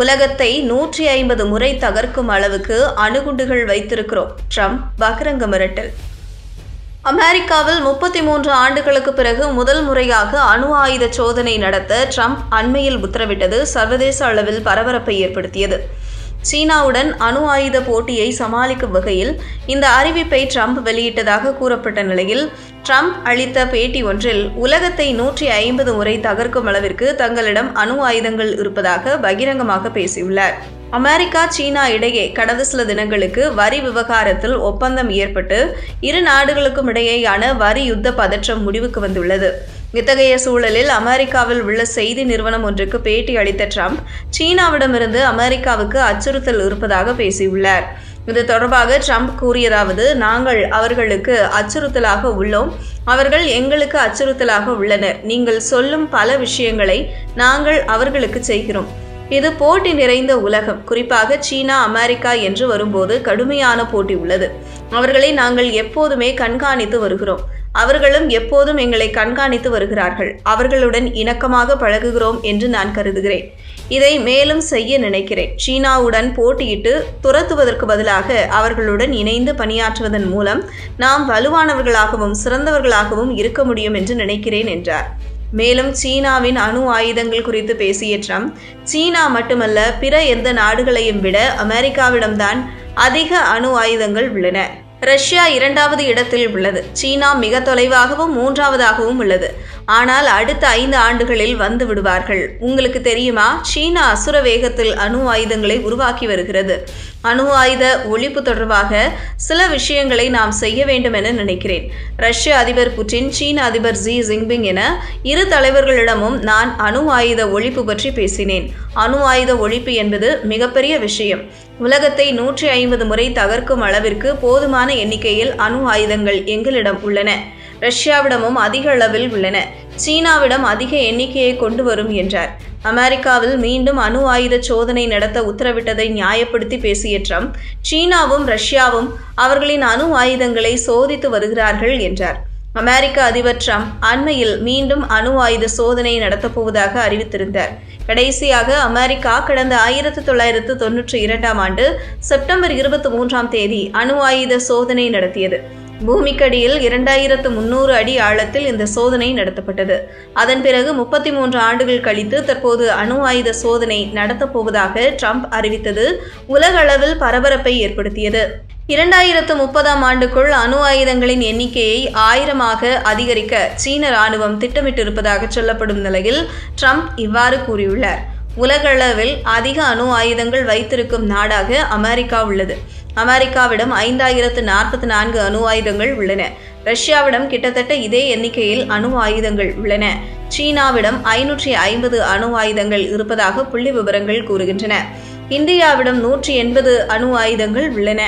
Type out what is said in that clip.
உலகத்தை நூற்றி ஐம்பது முறை தகர்க்கும் அளவுக்கு அணுகுண்டுகள் வைத்திருக்கிறோம். ட்ரம்ப் பகிரங்க மிரட்டல். அமெரிக்காவில் முப்பத்தி மூன்று ஆண்டுகளுக்கு பிறகு முதல் முறையாக அணு ஆயுத சோதனை நடத்த ட்ரம்ப் அண்மையில் உத்தரவிட்டது சர்வதேச அளவில் பரபரப்பை ஏற்படுத்தியது. சீனாவுடன் அணு ஆயுத போட்டியை சமாளிக்கும் வகையில் இந்த அறிவிப்பை ட்ரம்ப் வெளியிட்டதாக கூறப்பட்ட நிலையில் ட்ரம்ப் அளித்த பேட்டி ஒன்றில் உலகத்தை நூற்றி ஐம்பது முறை தகர்க்கும் அளவிற்கு தங்களிடம் அணு ஆயுதங்கள் இருப்பதாக பகிரங்கமாக பேசியுள்ளார். அமெரிக்கா சீனா இடையே கடந்த சில தினங்களுக்கு வரி விவகாரத்தில் ஒப்பந்தம் ஏற்பட்டு இரு நாடுகளுக்கும் இடையேயான வரி யுத்த பதற்றம் முடிவுக்கு வந்துள்ளது. இத்தகைய சூழலில் அமெரிக்காவில் உள்ள செய்தி நிறுவனம் ஒன்றுக்கு பேட்டி அளித்த ட்ரம்ப் சீனாவிடமிருந்து அமெரிக்காவுக்கு அச்சுறுத்தல் இருப்பதாக பேசியுள்ளார். இது தொடர்பாக ட்ரம்ப் கூறியதாவது நாங்கள் அவர்களுக்கு அச்சுறுத்தலாக உள்ளோம். அவர்கள் எங்களுக்கு அச்சுறுத்தலாக உள்ளனர். நீங்கள் சொல்லும் பல விஷயங்களை நாங்கள் அவர்களுக்கு செய்கிறோம். இது போட்டி நிறைந்த உலகம். குறிப்பாக சீனா அமெரிக்கா என்று வரும்போது கடுமையான போட்டி உள்ளது. அவர்களை நாங்கள் எப்போதுமே கண்காணித்து வருகிறோம். அவர்களும் எப்போதும் எங்களை கண்காணித்து வருகிறார்கள். அவர்களுடன் இணக்கமாக பழகுகிறோம் என்று நான் கருதுகிறேன். இதை மேலும் செய்ய நினைக்கிறேன். சீனாவுடன் போட்டியிட்டு துரத்துவதற்கு பதிலாக அவர்களுடன் இணைந்து பணியாற்றுவதன் மூலம் நாம் வலுவானவர்களாகவும் சிறந்தவர்களாகவும் இருக்க முடியும் என்று நினைக்கிறேன் என்றார். மேலும் சீனாவின் அணு ஆயுதங்கள் குறித்து பேசிய ட்ரம்ப் சீனா மட்டுமல்ல பிற எந்த நாடுகளையும் விட அமெரிக்காவிடம்தான் அதிக அணு ஆயுதங்கள் உள்ளன. ரஷ்யா இரண்டாவது இடத்தில் உள்ளது. சீனா மிக தொலைவாகவும் மூன்றாவதாகவும் உள்ளது. ஆனால் அடுத்த ஐந்து ஆண்டுகளில் வந்து விடுவார்கள். உங்களுக்கு தெரியுமா? சீனா அசுர வேகத்தில் அணு ஆயுதங்களை உருவாக்கி வருகிறது. அணு ஆயுத ஒழிப்பு தொடர்பாக சில விஷயங்களை நாம் செய்ய வேண்டும் என நினைக்கிறேன். ரஷ்ய அதிபர் புட்டின் சீன அதிபர் ஜி ஜிங்பிங் என இரு தலைவர்களிடமும் நான் அணு ஆயுத ஒழிப்பு பற்றி பேசினேன். அணு ஆயுத ஒழிப்பு என்பது மிகப்பெரிய விஷயம். உலகத்தை நூற்றி ஐம்பது முறை தகர்க்கும் அளவிற்கு போதுமான எண்ணிக்கையில் அணு ஆயுதங்கள் எங்களிடம் உள்ளன. ரஷ்யாவிடமும் அதிக அளவில் உள்ளன. சீனாவிடம் அதிக எண்ணிக்கையை கொண்டு வரும் என்றார். அமெரிக்காவில் மீண்டும் அணு ஆயுத சோதனை நடத்த உத்தரவிட்டதை நியாயப்படுத்தி பேசிய ட்ரம்ப் சீனாவும் ரஷ்யாவும் அவர்களின் அணு ஆயுதங்களை சோதித்து வருகிறார்கள் என்றார். அமெரிக்க அதிபர் ட்ரம்ப் அண்மையில் மீண்டும் அணு ஆயுத சோதனை நடத்தப்போவதாக அறிவித்திருந்தார். கடைசியாக அமெரிக்கா கடந்த ஆயிரத்தி தொள்ளாயிரத்து தொன்னூற்றி இரண்டாம் ஆண்டு செப்டம்பர் இருபத்தி மூன்றாம் தேதி அணு ஆயுத சோதனை நடத்தியது. பூமிக்கடியில் இரண்டாயிரத்து முன்னூறு அடி ஆழத்தில் இந்த சோதனை நடத்தப்பட்டது. அதன் பிறகு முப்பத்தி மூன்று ஆண்டுகள் கழித்து தற்போது அணு ஆயுத சோதனை நடத்தப்போவதாக ட்ரம்ப் அறிவித்தது. உலக அளவில் பரபரப்பை ஏற்படுத்தியது. இரண்டாயிரத்து முப்பதாம் ஆண்டுக்குள் அணு ஆயுதங்களின் எண்ணிக்கையை ஆயிரமாக அதிகரிக்க சீன ராணுவம் திட்டமிட்டிருப்பதாக சொல்லப்படும் நிலையில் ட்ரம்ப் இவ்வாறு கூறியுள்ளார். உலகளவில் அதிக அணு ஆயுதங்கள் வைத்திருக்கும் நாடாக அமெரிக்கா உள்ளது. அமெரிக்காவிடம் ஐந்தாயிரத்து நாற்பத்தி நான்கு அணு ஆயுதங்கள் உள்ளன. ரஷ்யாவிடம் கிட்டத்தட்ட இதே எண்ணிக்கையில் அணு ஆயுதங்கள் உள்ளன. சீனாவிடம் ஐநூற்றி ஐம்பது அணு ஆயுதங்கள் இருப்பதாக புள்ளி விவரங்கள் கூறுகின்றன. இந்தியாவிடம் நூற்றி எண்பது அணு ஆயுதங்கள் உள்ளன.